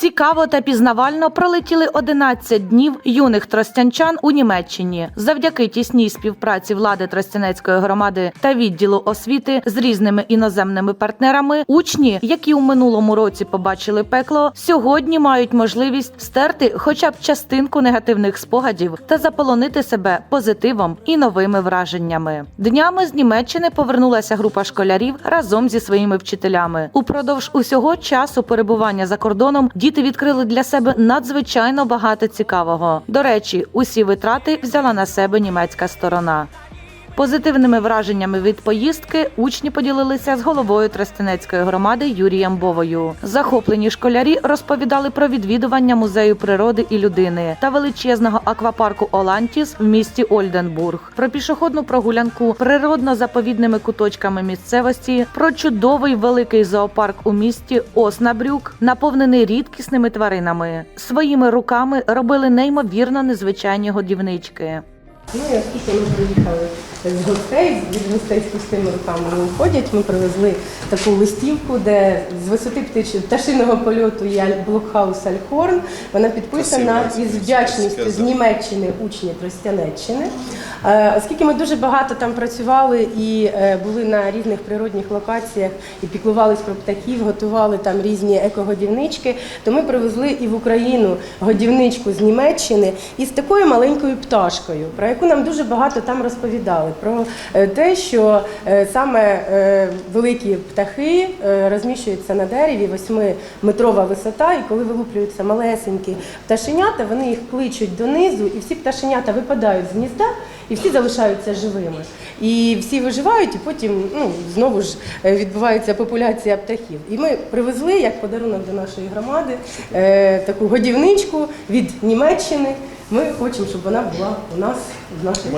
Цікаво та пізнавально пролетіли 11 днів юних тростянчан у Німеччині. Завдяки тісній співпраці влади Тростянецької громади та відділу освіти з різними іноземними партнерами. Учні, які у минулому році побачили пекло, сьогодні мають можливість стерти хоча б частинку негативних спогадів та заполонити себе позитивом і новими враженнями. Днями з Німеччини повернулася група школярів разом зі своїми вчителями. Упродовж усього часу перебування за кордоном діти відкрили для себе надзвичайно багато цікавого. До речі, усі витрати взяла на себе німецька сторона. Позитивними враженнями від поїздки учні поділилися з головою Тростянецької громади Юрієм Бовою. Захоплені школярі розповідали про відвідування музею природи і людини та величезного аквапарку Олантіс в місті Ольденбург, про пішохідну прогулянку природно-заповідними куточками місцевості, про чудовий великий зоопарк у місті Оснабрюк, наповнений рідкісними тваринами. Своїми руками робили неймовірно незвичайні годівнички. Ну оскільки ми приїхали з гостей, від гостей з пустими руками не уходять, ми привезли таку листівку, де з висоти птич- пташиного польоту є блокхаус Альхорн. Вона підписана із вдячністю з. Німеччини учні Тростянеччини. Е, Оскільки ми дуже багато там працювали і е, були на різних природних локаціях і піклувались про птахів, готували там різні екогодівнички, то ми привезли і в Україну годівничку з Німеччини із такою маленькою пташкою, про яку нам дуже багато там розповідали. Про е, те, що е, саме е, великі птахи розміщуються на дереві, восьмиметрова висота, і коли вилуплюються малесенькі пташенята, вони їх кличуть донизу, і всі пташенята випадають з гнізда, і всі залишаються живими. І всі виживають, і потім ну, знову ж відбувається популяція птахів. І ми привезли як подарунок до нашої громади таку годівничку від Німеччини. Ми хочемо, щоб вона була у нас в нашій У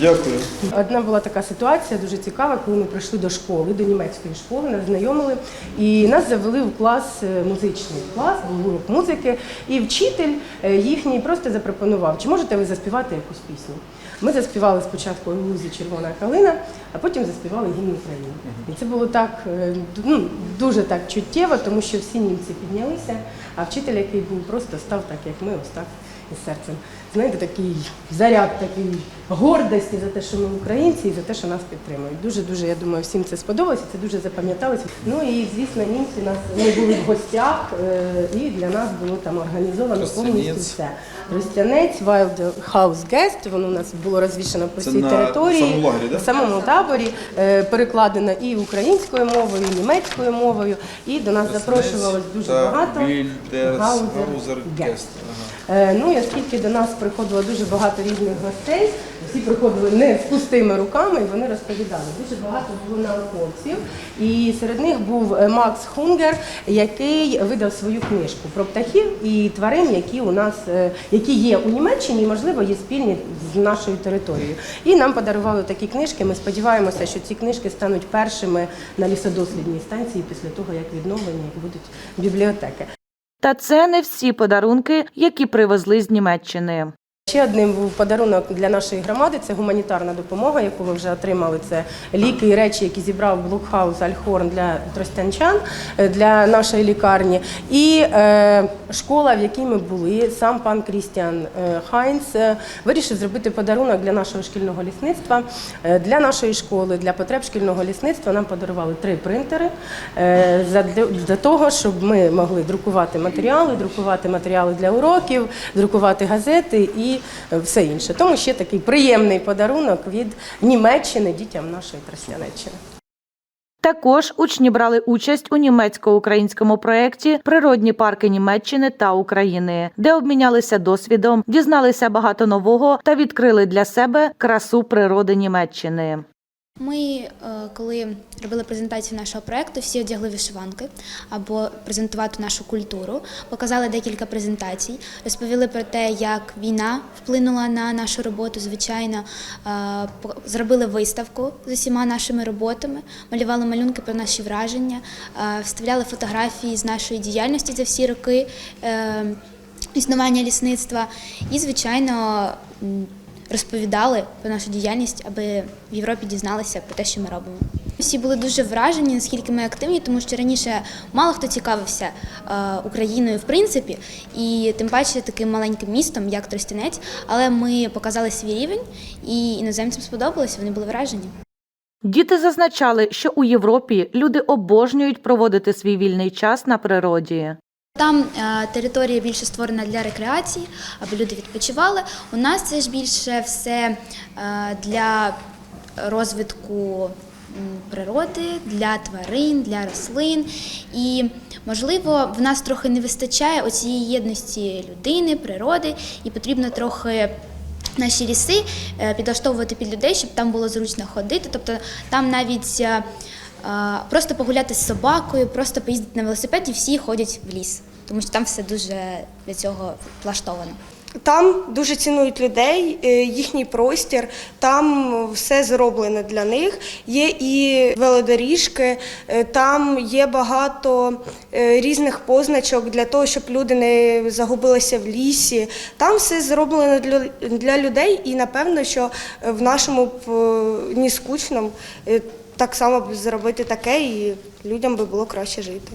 Дякую. Одна була така ситуація дуже цікава, коли ми прийшли до школи, до німецької школи, нас знайомили, і нас завели в клас е, музичний клас, був урок музики, і вчитель е, їхній просто запропонував, чи можете ви заспівати якусь пісню. Ми заспівали спочатку у лузі Червона калина, а потім заспівали гімн України. І це було так е, ну, дуже так чуттєво, тому що всі німці піднялися, а вчитель, який був, просто став так, як ми, ось так із серцем. Знаєте, такий заряд, такий гордості за те, що ми українці, і за те, що нас підтримують. Дуже дуже я думаю, всім це сподобалося. Це дуже запам'яталося. Ну і звісно, німці нас ми були в гостях, е, і для нас було там організовано повністю все. Тростянець, Wild House Guest, воно у нас було розвішено по всій території. самому лагері, да? В самому таборі е, перекладено і українською мовою, і німецькою мовою. І до нас запрошувалось дуже багато. Гаузер Гаузер Гест. Е, Ну і оскільки до нас приходило дуже багато різних гостей, всі приходили не з пустими руками, і вони розповідали. Дуже багато було науковців. І серед них був е, Макс Хунгер, який видав свою книжку про птахів і тварин, які у нас е, які є у Німеччині, і можливо є спільні з нашою територією. І нам подарували такі книжки. Ми сподіваємося, що ці книжки стануть першими на лісодослідній станції після того, як відновлені будуть бібліотеки. Та це не всі подарунки, які привезли з Німеччини. Ще одним був подарунок для нашої громади це гуманітарна допомога, яку ви вже отримали. Це ліки і речі, які зібрав Блокхаус Альхорн для тростянчан е, для нашої лікарні. І е, школа, в якій ми були, сам пан Крістіан е, Хайнц е, вирішив зробити подарунок для нашого шкільного лісництва. Для нашої школи, для потреб шкільного лісництва нам подарували три принтери е, для того, щоб ми могли друкувати матеріали, друкувати матеріали для уроків, друкувати газети і е, все інше. Тому ще такий приємний подарунок від Німеччини дітям нашої Тростянеччини. Також учні брали участь у німецько-українському проєкті Природні парки Німеччини та України, де обмінялися досвідом, дізналися багато нового та відкрили для себе красу природи Німеччини. Ми, е, коли робили презентацію нашого проекту, всі одягли вишиванки або презентувати нашу культуру, показали декілька презентацій, розповіли про те, як війна вплинула на нашу роботу. Звичайно, е, зробили виставку з усіма нашими роботами, малювали малюнки про наші враження, е, вставляли фотографії з нашої діяльності за всі роки. Існування лісництва і, звичайно, розповідали про нашу діяльність, аби в Європі дізналися про те, що ми робимо. Всі були дуже вражені, наскільки ми активні, тому що раніше мало хто цікавився е, Україною в принципі, і тим паче таким маленьким містом, як Тростянець. Але ми показали свій рівень, і іноземцям сподобалось, вони були вражені. Діти зазначали, що у Європі люди обожнюють проводити свій вільний час на природі. Там е, територія більше створена для рекреації, аби люди відпочивали. У нас це ж більше все е, для розвитку природи, для тварин, для рослин. І, можливо, в нас трохи не вистачає оцієї єдності людини, природи, і потрібно трохи. Наші ліси е, підлаштовувати під людей, щоб там було зручно ходити. Тобто там навіть просто погуляти з собакою, просто поїздити на велосипеді, всі ходять в ліс, тому що там все дуже для цього влаштовано. Там дуже цінують людей, е, їхній простір, там все зроблено для них. Є і велодоріжки, е, там є багато е, різних позначок для того, щоб люди не загубилися в лісі. Там все зроблено для, людей, і напевно, що в нашому б, так само б зробити таке, і людям би було краще жити.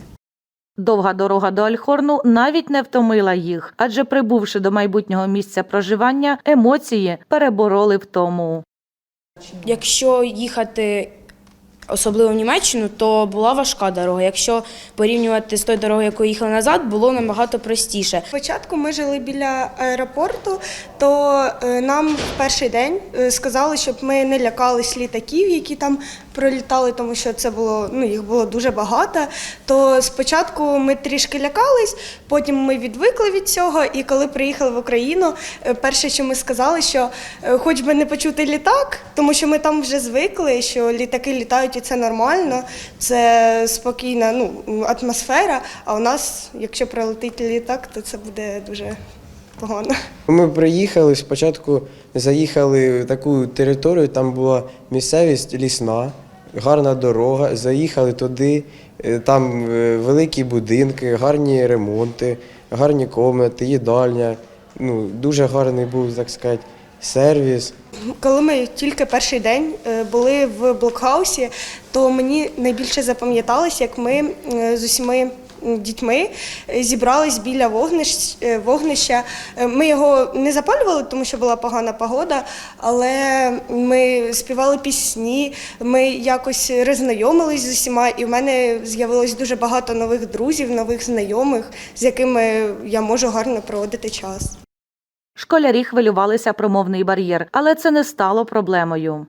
Довга дорога до Альхорну навіть не втомила їх, адже прибувши до майбутнього місця проживання, емоції перебороли втому. Якщо їхати особливо в Німеччину, то була важка дорога. Якщо порівнювати з тою дорогою, якою їхали назад, було набагато простіше. Спочатку ми жили біля аеропорту, то е, нам в перший день е, сказали, щоб ми не лякались літаків, які там пролітали, тому що це було ну їх було дуже багато. То спочатку ми трішки лякались, потім ми відвикли від цього. І коли приїхали в Україну, е, перше, що ми сказали, що е, хоч би не почути літак, тому що ми там вже звикли, що літаки літають і це нормально, це спокійна ну, атмосфера. А у нас, якщо прилетить літак, то це буде дуже погано. Ми приїхали, спочатку заїхали в таку територію, там була місцевість лісна, гарна дорога. Заїхали туди, е, там е, великі будинки, гарні ремонти, гарні комнати, їдальня. Ну, дуже гарний був, так сказати, сервіс. Коли ми тільки перший день е, були в блокхаусі, то мені найбільше запам'яталось, як ми з усіма м, дітьми зібрались біля е, вогнища. Е, Ми його не запалювали, тому що була погана погода, але ми співали пісні, ми якось роззнайомились з усіма, і в мене з'явилось дуже багато нових друзів, нових знайомих, з якими я можу гарно проводити час. Школярі хвилювалися про мовний бар'єр, але це не стало проблемою.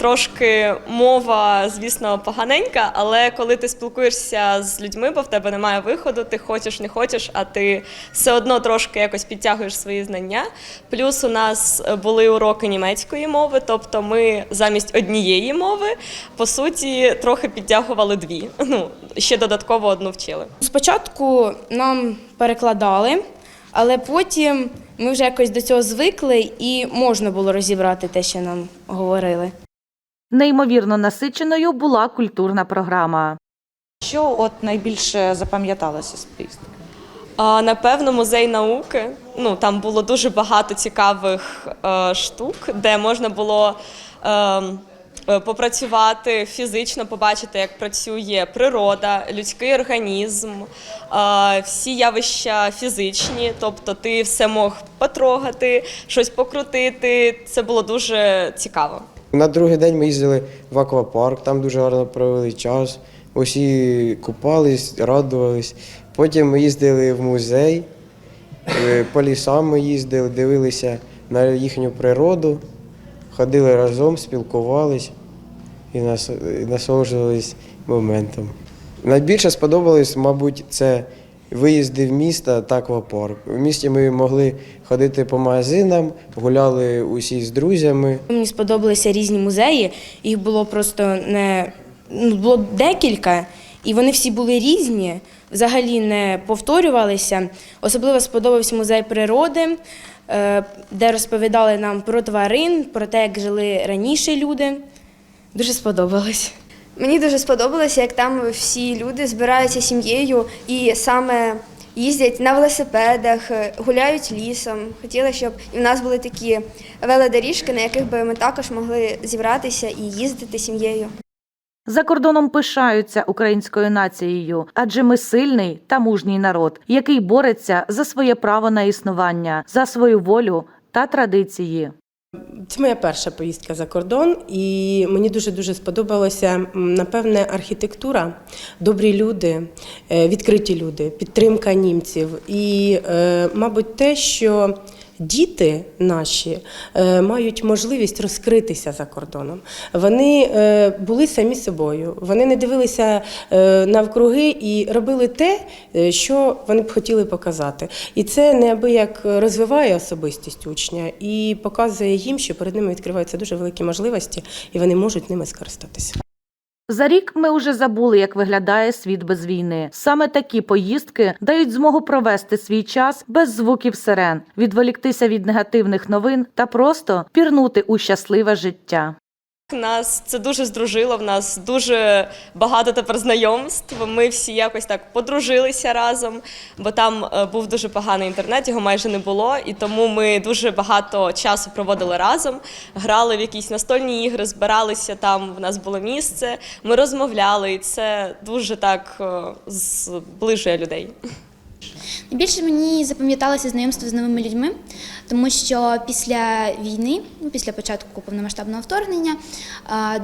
Трошки мова, звісно, поганенька, але коли ти спілкуєшся з людьми, бо в тебе немає виходу, ти хочеш, не хочеш, а ти все одно трошки якось підтягуєш свої знання. Плюс у нас були уроки німецької мови, тобто ми замість однієї мови, по суті, трохи підтягували дві. Ну, ще додатково одну вчили. Спочатку нам перекладали, але потім ми вже якось до цього звикли і можна було розібрати те, що нам говорили. Неймовірно насиченою була культурна програма. Що от найбільше запам'яталося з поїздки? А, Напевно, музей науки. Ну там було дуже багато цікавих е, штук, де можна було е, е, попрацювати фізично, побачити, як працює природа, людський організм, е, всі явища фізичні, тобто ти все мог потрогати, щось покрутити. Це було дуже цікаво. На другий день ми їздили в аквапарк, там дуже гарно провели час. Усі купались, радувались. Потім ми їздили в музей, е, по лісам ми їздили, дивилися на їхню природу, ходили разом, спілкувались і нас- і насолоджувались моментом. Найбільше сподобалось, мабуть, це виїзди в місто та аквапарк. В місті ми могли ходити по магазинам, гуляли усі з друзями. Мені сподобалися різні музеї, їх було просто не ну, було декілька, і вони всі були різні, взагалі не повторювалися. Особливо сподобався музей природи, е, де розповідали нам про тварин, про те, як жили раніше люди. Дуже сподобалось. Мені дуже сподобалося, як там всі люди збираються сім'єю і саме їздять на велосипедах, е, гуляють лісом. Хотіла, щоб і в нас були такі велодоріжки, на яких би ми також могли зібратися і їздити сім'єю. За кордоном пишаються українською нацією, адже ми сильний та мужній народ, який бореться за своє право на існування, за свою волю та традиції. Це моя перша поїздка за кордон, і мені дуже дуже сподобалося напевне архітектура, добрі люди, е, відкриті люди, підтримка німців. І, е, мабуть, те, що діти наші е, мають можливість розкритися за кордоном. Вони е, були самі собою, вони не дивилися е, навкруги і робили те, що вони б хотіли показати. І це неабияк розвиває особистість учня і показує їм, що перед ними відкриваються дуже великі можливості, і вони можуть ними скористатися. За рік ми вже забули, як виглядає світ без війни. Саме такі поїздки дають змогу провести свій час без звуків сирен, відволіктися від негативних новин та просто пірнути у щасливе життя. Нас це дуже здружило. В нас дуже багато тепер знайомств. Ми всі якось так подружилися разом, бо там е, був дуже поганий інтернет, його майже не було. І тому ми дуже багато часу проводили разом, грали в якісь настольні ігри, збиралися там. В нас було місце. Ми розмовляли, і це дуже так е, зближує людей. Найбільше мені запам'яталося знайомство з новими людьми, тому що після війни, ну після початку повномасштабного вторгнення,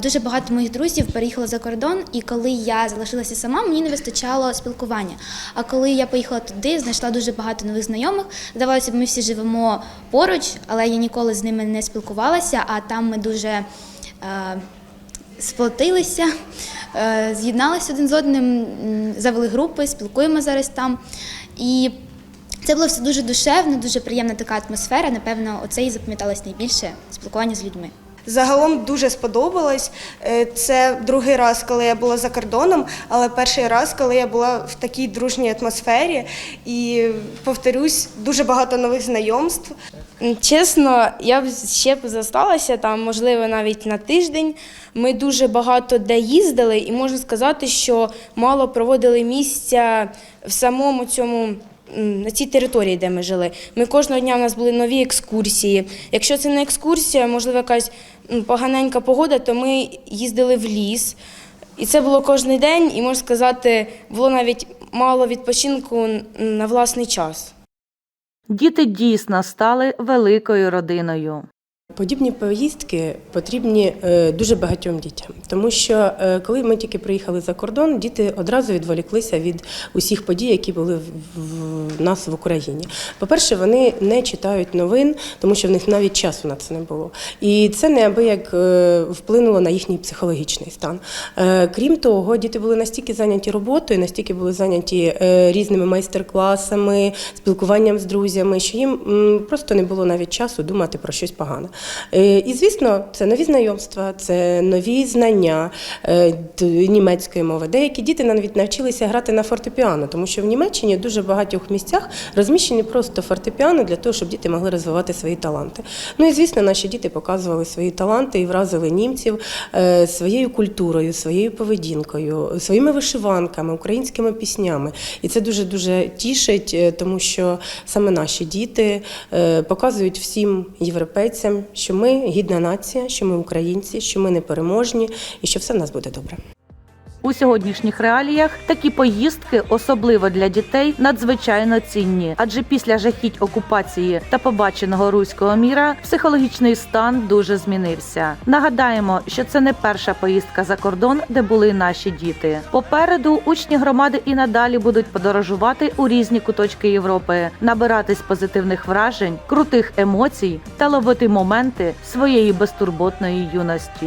дуже багато моїх друзів переїхало за кордон, і коли я залишилася сама, мені не вистачало спілкування. А коли я поїхала туди, знайшла дуже багато нових знайомих. Здавалося б, ми всі живемо поруч, але я ніколи з ними не спілкувалася, а там ми дуже. сплотилися, з'єдналися один з одним, завели групи, спілкуємо зараз там. І це було все дуже душевно, дуже приємна така атмосфера. Напевно, оце і запам'яталось найбільше спілкування з людьми. Загалом дуже сподобалось. Е, Це другий раз, коли я була за кордоном, але перший раз, коли я була в такій дружній атмосфері. І повторюсь, дуже багато нових знайомств. Чесно, я б ще б зосталася там, можливо, навіть на тиждень. Ми дуже багато де їздили, і можу сказати, що мало проводили місця в самому цьому. На цій території, де ми жили, ми кожного дня у нас були нові екскурсії. Якщо це не екскурсія, можливо, якась поганенька погода, то ми їздили в ліс. І це було кожен день, і можу сказати, було навіть мало відпочинку на власний час. Діти дійсно стали великою родиною. Подібні поїздки потрібні е, дуже багатьом дітям, тому що е, коли ми тільки приїхали за кордон, діти одразу відволіклися від усіх подій, які були в, нас в Україні. По-перше, вони не читають новин, тому що в них навіть часу на це не було. І це неабияк е, вплинуло на їхній психологічний стан. Крім того, діти були настільки зайняті роботою, настільки були зайняті різними майстер-класами, спілкуванням з друзями, що їм просто не було навіть часу думати про щось погане. Е, І звісно, це нові знайомства, це нові знання е, німецької мови. Деякі діти навіть навчилися грати на фортепіано, тому що в Німеччині дуже багатьох місцях розміщені просто фортепіано для того, щоб діти могли розвивати свої таланти. Ну і звісно, наші діти показували свої таланти і вразили німців е, своєю культурою, своєю поведінкою, своїми вишиванками, українськими піснями. І це дуже дуже тішить, тому що саме наші діти показують всім європейцям, що ми гідна нація, що ми українці, що ми непереможні і що все в нас буде добре. У сьогоднішніх реаліях такі поїздки, особливо для дітей, надзвичайно цінні, адже після жахіть окупації та побаченого руського міра психологічний стан дуже змінився. Нагадаємо, що це не перша поїздка за кордон, де були наші діти. Попереду учні громади і надалі будуть подорожувати у різні куточки Європи, набиратись позитивних вражень, крутих емоцій та ловити моменти своєї безтурботної юності.